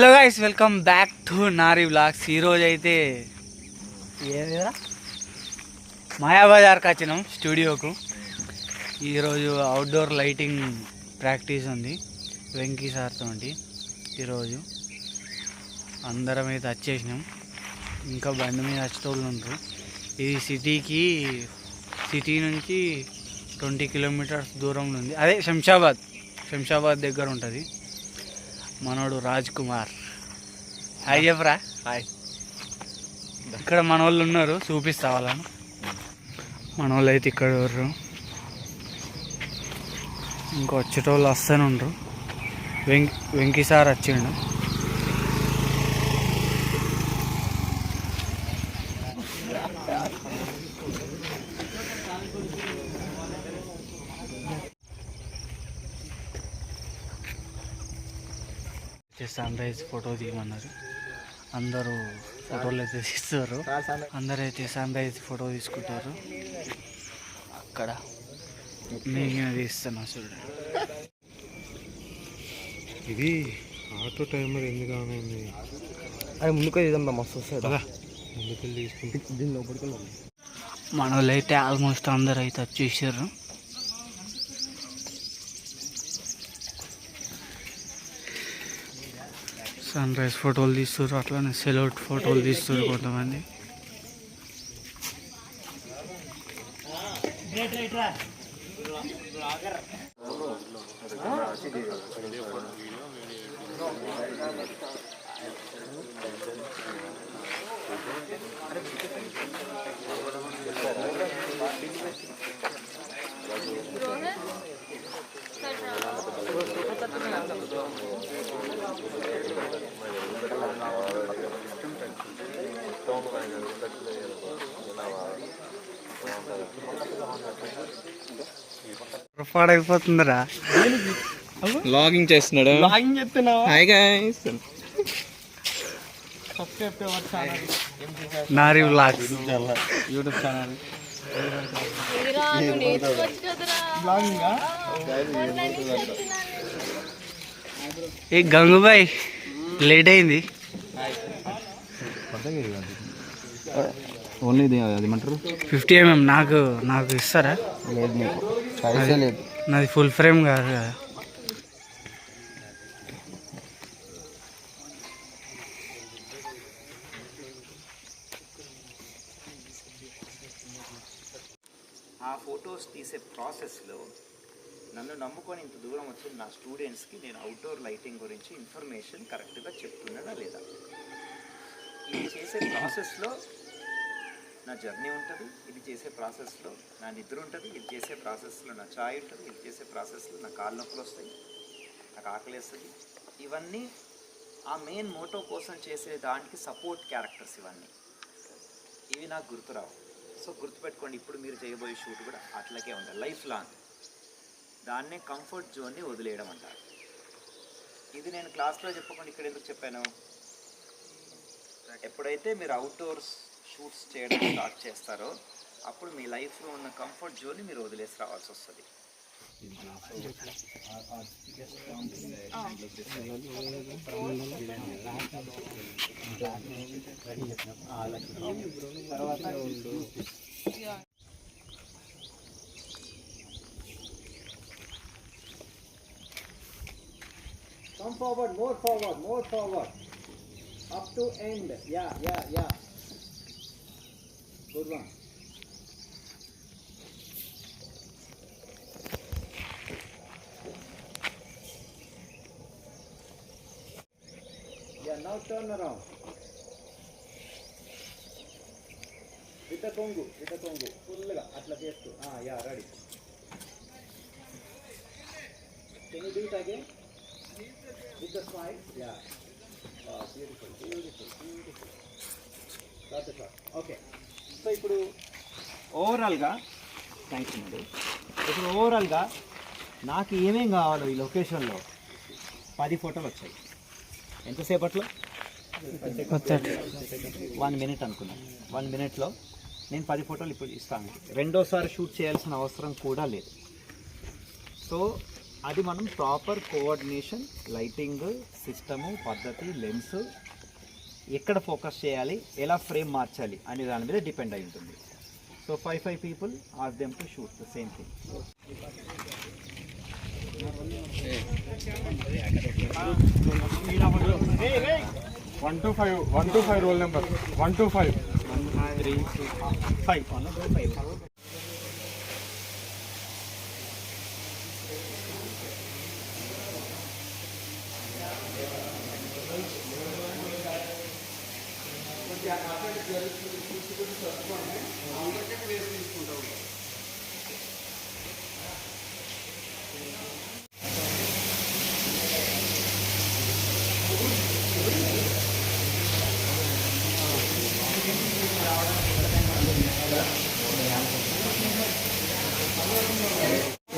Hello guys welcome back to Nari blogs ఈరోజు అయితే ఏదిరా మాయాబజార్కి వచ్చినాం స్టూడియోకు. ఈరోజు అవుట్డోర్ లైటింగ్ ప్రాక్టీస్ ఉంది వెంకీ సార్తో ఈరోజు అందరం అయితే వచ్చేసినాం. ఇంకా బండి మీద వచ్చేటోళ్ళు ఉంటారు ఇది సిటీకి సిటీ నుంచి ట్వంటీ కిలోమీటర్స్ దూరంలో ఉంది. అదే శంషాబాద్. శంషాబాద్ దగ్గర ఉంటుంది. మనోడు రాజ్ కుమార్ హాయ్ చెప్పరా. హాయ్. ఇక్కడ మన వాళ్ళు ఉన్నారు చూపిస్తా వాళ్ళను. మన వాళ్ళు అయితే ఇక్కడ ఉన్నారు ఇంకా వచ్చేటోళ్ళు వస్తూనే ఉండరు. వెంకి వెంకీ సార్ వచ్చిండు. సన్ రైజ్ ఫోటో తీయమన్నారు అందరూ ఫోటోలు అయితే తీస్తారు. అందరూ అయితే సన్ రైజ్ ఫోటో తీసుకుంటారు. అక్కడ నేను తీస్తున్నా చూడండి ఇది ఆటో టైమర్ ఎందుకు అది ముందుకు ఇదంతా మస్తు వస్తుంది కదా ముందుకెళ్ళి తీసుకుంటే దీన్ని లోపలికి మన వాళ్ళు అయితే ఆల్మోస్ట్ అందరు అయితే వచ్చేసారు. సన్ రైజ్ ఫోటోలు తీస్తారు అట్లానే సెలవుట్ ఫోటోలు తీస్తారు కొంతమంది. పాడైపోతుందిరా. లాగింగ్ చేస్తున్నాడు? లాగింగ్ చెప్తున్నావా hi guys Nari blogs YouTube channel. ఏ గంగుబాయ్ లేట్ అయింది. ఓన్లీ ఇది అది ఏమంటారు? Fifty MM. నాకు నాకు ఇస్తారా? లేదు చాయిసే లేదు. నాది ఫుల్ ఫ్రేమ్ కాదు కదా. ఆ ఫొటోస్ తీసే ప్రాసెస్లో నన్ను నమ్ముకొని ఇంత దూరం వచ్చిన నా స్టూడెంట్స్కి నేను అవుట్డోర్ లైటింగ్ గురించి ఇన్ఫర్మేషన్ కరెక్ట్గా చెప్తున్నానా లేదా? ఇది చేసే ప్రాసెస్లో నా జర్నీ ఉంటుంది ఇది చేసే ప్రాసెస్లో నా నిద్ర ఉంటుంది ఇది చేసే ప్రాసెస్లో నా ఛాయ్ ఉంటుంది ఇది చేసే ప్రాసెస్లో నా కాళ్ళ నొప్పులు వస్తాయి నాకు ఆకలేస్తుంది. ఇవన్నీ ఆ మెయిన్ మోటో కోసం చేసే దానికి సపోర్ట్ క్యారెక్టర్స్ ఇవన్నీ. ఇవి నాకు గుర్తురావు. సో గుర్తుపెట్టుకోండి ఇప్పుడు మీరు చేయబోయే షూట్ కూడా అట్లాగే ఉండాలి. Life long. దాన్నే కంఫర్ట్ జోన్ని వదిలేయడం అంటారు. ఇది నేను క్లాస్లో చెప్పకుండా ఇక్కడ ఎందుకు చెప్పాను? ఎప్పుడైతే మీరు అవుట్డోర్స్ షూట్స్ చేయడం స్టార్ట్ చేస్తారో అప్పుడు మీ లైఫ్లో ఉన్న కంఫర్ట్ జోన్ని మీరు వదిలేసి రావాల్సి వస్తుంది Come forward, more forward, more forward. Up to end. Yeah, yeah, yeah. Kurban. Yeah, now turn around. With the Kongu, with the Kongu. Full atla chestu. Ah, yeah, ready. Can you do it again? With the smile? Yeah. Oh, beautiful, beautiful, beautiful. Got the shot. Okay. So ఇప్పుడు ఓవరాల్గా thanks అండి. ఇప్పుడు ఓవరాల్గా నాకు ఏమేం కావాలో ఈ లొకేషన్లో పది ఫోటోలు వచ్చాయి. ఎంతసేపట్లో? వన్ మినిట్ అనుకున్నాను వన్ మినిట్లో నేను పది ఫోటోలు ఇప్పుడు ఇస్తాను. రెండోసారి షూట్ చేయాల్సిన అవసరం కూడా లేదు. సో అది మనం ప్రాపర్ కోఆర్డినేషన్ లైటింగ్ సిస్టము పద్ధతి లెన్స్ ఎక్కడ ఫోకస్ చేయాలి ఎలా ఫ్రేమ్ మార్చాలి అనే దాని మీద డిపెండ్ అయి ఉంటుంది. So five five people are them to shoot the same thing one two five one two five roll number one two five five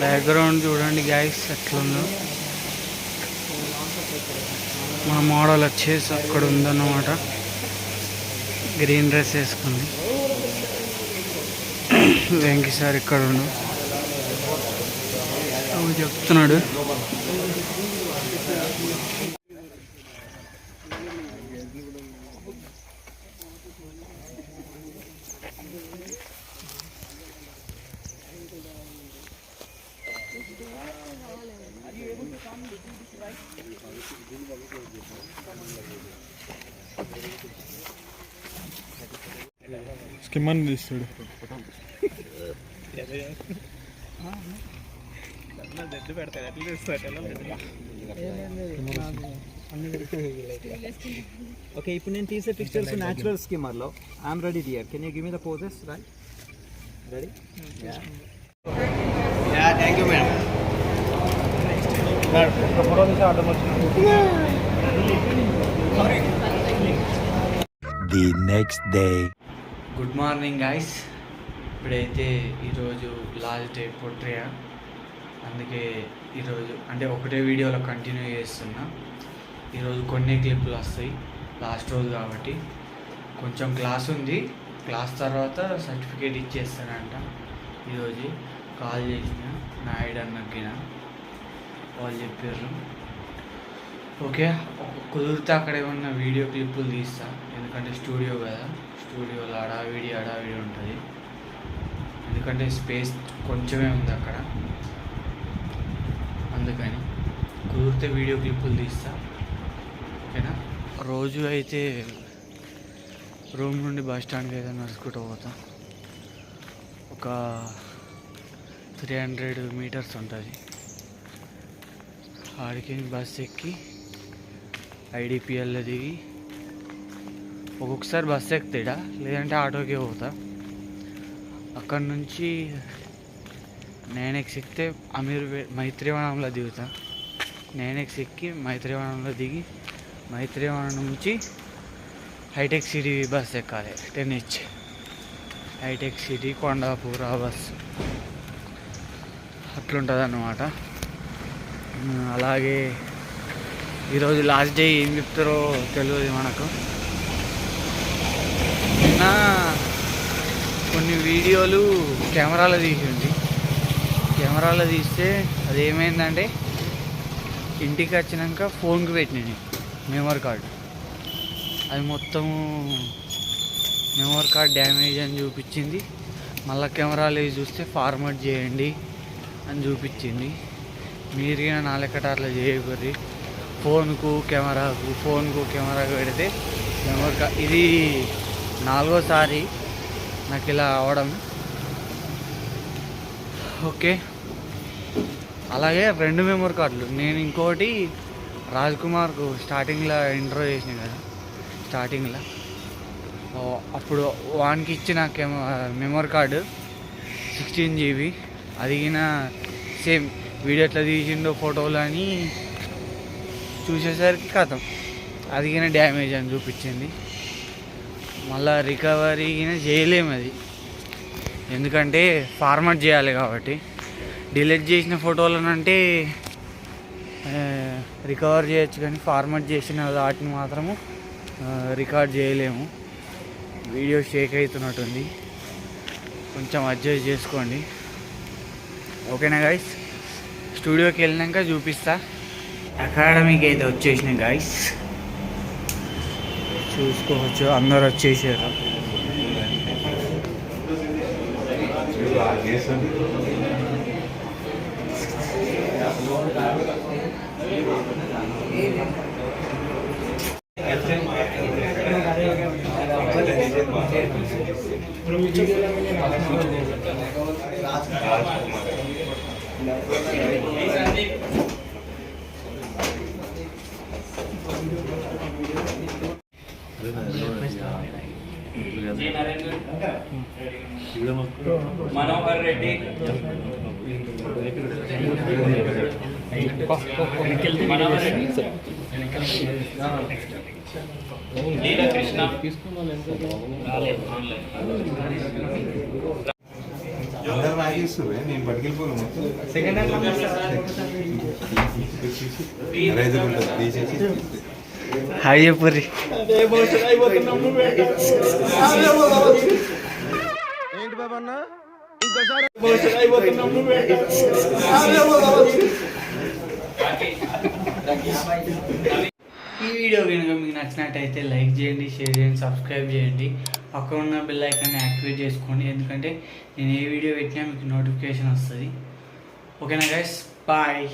background చూడండి గ్యాస్ ఎట్లుందో. మన మోడల్ వచ్చేసి అక్కడ ఉందన్నమాట. గ్రీన్ డ్రెస్ వేసుకుంది. వెంకీ సార్ ఇక్కడ ఉండు. చెప్తున్నాడు. స్కిమ్మని తీస్తాడు ఓకే ఇప్పుడు నేను తీసే pictures natural స్కిమ్మర్లో I'm ready dear can you give me the poses right ready thank you madam the next day good morning guys ఇప్పుడైతే ఈరోజు లాస్ట్ డే పొట్రియా. అందుకే ఈరోజు అంటే ఒకటే వీడియోలో కంటిన్యూ చేస్తున్నా. ఈరోజు కొన్ని క్లిప్లు వస్తాయి. లాస్ట్ రోజు కాబట్టి. కొంచెం క్లాస్ ఉంది. క్లాస్ తర్వాత సర్టిఫికేట్ ఇచ్చేస్తానంట. ఈరోజు కాల్ చేసిన నాయుడు అన్నకిన వాళ్ళు చెప్పారు. ఓకే కుదిరితే అక్కడ ఏమన్నా వీడియో క్లిప్పులు తీస్తా. ఎందుకంటే స్టూడియో కదా. స్టూడియోలో అడావిడి అడావిడి ఉంటుంది. ఎందుకంటే స్పేస్ కొంచెమే ఉంది అక్కడ. అందుకని కుదిరితే వీడియో క్లిప్పులు తీస్తా. ఓకేనా? రోజు అయితే రూమ్ నుండి బస్ స్టాండ్కి అయితే నడుచుకుంటూ పోతా. ఒక త్రీ హండ్రెడ్ మీటర్స్ ఉంటుంది. ఆడికి బస్ ఎక్కి ఐడిపిఎల్లో దిగి ఒక్కొక్కసారి బస్ ఎక్కుతాడా? లేదంటే ఆటోకి పోతా. అక్కడ నుంచి నేనెక్స్ ఎక్కితే అమీర్ మైత్రివనంలో దిగుతా. నేనెక్స్ ఎక్కి మైత్రివనంలో దిగి మైత్రివనం నుంచి హైటెక్ సిటీ బస్ ఎక్కాలి. Ten H hitech city Kondapur bus. అట్లుంటుంది అన్నమాట అలాగే ఈరోజు లాస్ట్ డే ఏం చెప్తారో తెలియదు మనకు. నిన్న కొన్ని వీడియోలు కెమెరాలో తీసింది. కెమెరాలో తీస్తే అది ఏమైందంటే ఇంటికి వచ్చినాక ఫోన్కి పెట్టినాను మెమరీ కార్డు అది మొత్తము మెమరీ కార్డ్ డ్యామేజ్ అని చూపించింది. మళ్ళీ కెమెరాలు చూస్తే ఫార్మాట్ చేయండి అని చూపించింది. మీరు కానీ నా లెక్కట అట్లా చేయకూరి ఫోన్కు కెమెరాకు ఫోన్కు కెమెరాకు పెడితే కెమెరా కార్డ్ ఇది నాలుగోసారి నాకు ఇలా అవడం. ఓకే. అలాగే రెండు మెమరీ కార్డులు. నేను ఇంకోటి రాజ్ కుమార్కు స్టార్టింగ్లో ఇంట్రో చేసిన కదా స్టార్టింగ్లో. అప్పుడు వానికి ఇచ్చిన కెమె మెమరీ కార్డు సిక్స్టీన్ జీబీ అదిగిన సేమ్ వీడియో ఎట్లా తీసిండో ఫోటోలు అని చూసేసరికి కథం. అదిగిన డ్యామేజ్ అని చూపించింది. మళ్ళా రికవరీ చేయలేము అది. ఎందుకంటే ఫార్మాట్ చేయాలి కాబట్టి. డిలీట్ చేసిన ఫోటోలను అంటే రికవర్ చేయొచ్చు కానీ ఫార్మాట్ చేసిన వాటిని మాత్రము రికార్డ్ చేయలేము. వీడియో షేక్ అవుతున్నట్టుంది. కొంచెం అడ్జస్ట్ చేసుకోండి. ఓకేనా గైస్ స్టూడియోకి వెళ్ళినాక చూపిస్తా. అకాడమీకి అయితే వచ్చేసిన గాయస్ చూసుకోవచ్చు అందరు వచ్చేసారు. మనోహర్ రెడ్డి. మనోహర్ రెడ్డి. లీలా కృష్ణ అందరు నాకు నేను పట్టుకెళ్ళిపోను మొత్తం రైతులు ఉంటుంది తీసేసి. హాయ్ చెప్పుర్రి ఈ వీడియో కనుక మీకు నచ్చినట్టయితే లైక్ చేయండి షేర్ చేయండి సబ్స్క్రైబ్ చేయండి. పక్కన ఉన్న బెల్ ఐకాన్ యాక్టివేట్ చేసుకోండి. ఎందుకంటే నేను ఏ వీడియో పెట్టినా మీకు నోటిఫికేషన్ వస్తుంది. ఓకేనా గైస్ బాయ్